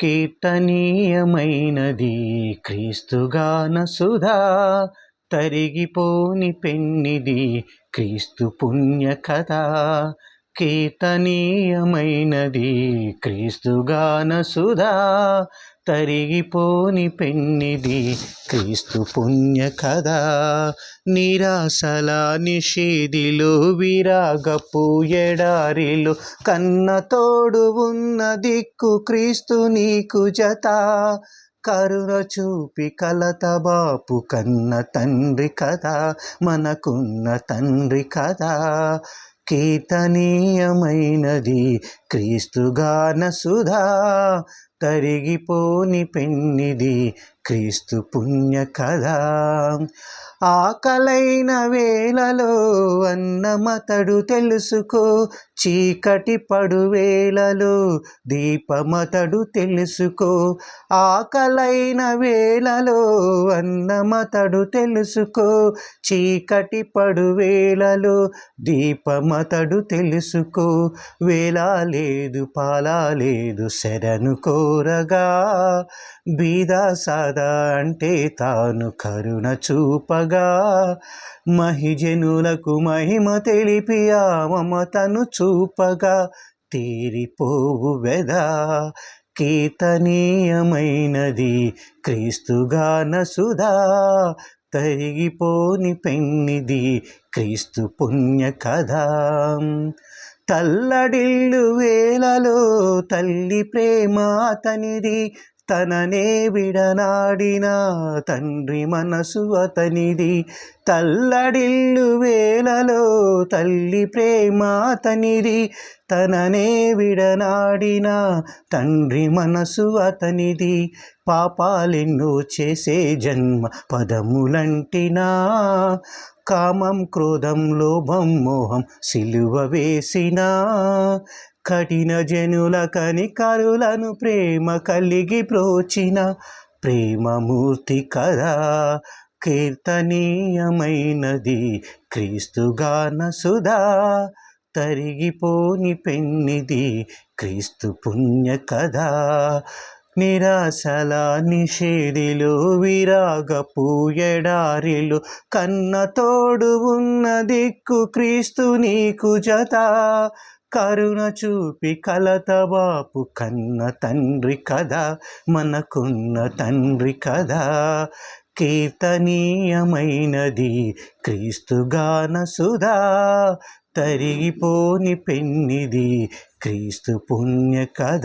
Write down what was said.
కీర్తనీయమైనది. క్రీస్తుగాన సుధా తరిగిపోని పెన్నిది. క్రీస్తు పుణ్య కథ కీర్తనీయమైనది క్రీస్తుగాన సుధా తరిగిపోని పెన్నిది. క్రీస్తు పుణ్య కథ నిరాశల నిషేధిలో విరాగపు ఎడారిలో కన్న తోడు ఉన్న దిక్కు క్రీస్తు నీకు జత. కరుణ చూపి కలత బాపు కన్న తండ్రి కథ. మనకున్న తండ్రి కథ కీర్తనీయమైనది క్రీస్తుగాన సుధా తరిగిపోని పెన్నిది క్రీస్తు పుణ్య కథ. ఆకలైన వేళలో అన్నమతడు తెలుసుకో చీకటి పడు వేళలో దీపమతడు తెలుసుకో. ఆకలైన వేళలో అన్నమతడు తెలుసుకో చీకటి పడు వేళలో దీపమతడు తెలుసుకో. వేళ లేదు పాలా లేదు శరణుకో. కోరగా బీద సాదా అంటే తాను కరుణ చూపగా. మహిజనులకు మహిమ తెలిపి ఆ మమతను చూపగా. తీరిపోవు వెద కీర్తనీయమైనది క్రీస్తుగాన సుధా. తరిగిపోని పెన్నిది క్రీస్తు పుణ్య కథ తల్లడిల్లు వేలలో తల్లి ప్రేమ అతనిది. తననే విడనాడిన తండ్రి మనసు అతనిది. తల్లడిల్లు వేలలో తల్లి ప్రేమ అతనిది. తననే విడనాడిన తండ్రి మనసు అతనిది. పాపాలెన్నో చేసే జన్మ పదములంటినా. కామం క్రోధం లోభం మోహం సిలువ వేసినా. కఠిన జనుల కనికరులను ప్రేమ కలిగి ప్రోచిన ప్రేమమూర్తి కదా కీర్తనీయమైనది క్రీస్తుగాన సుధా తరిగిపోని పెన్నిది క్రీస్తు పుణ్య కదా నిరాశల నిషేధిలో విరాగపు ఎడారిలు కన్న తోడు ఉన్న దిక్కు క్రీస్తు నీకు జత. కరుణ చూపి కలత బాపు కన్న తండ్రి కదా మనకున్న తండ్రి కదా. కీర్తనీయమైనది క్రీస్తుగాన సుధా తరిగిపోని పెన్నిది క్రీస్తు పుణ్య కథ.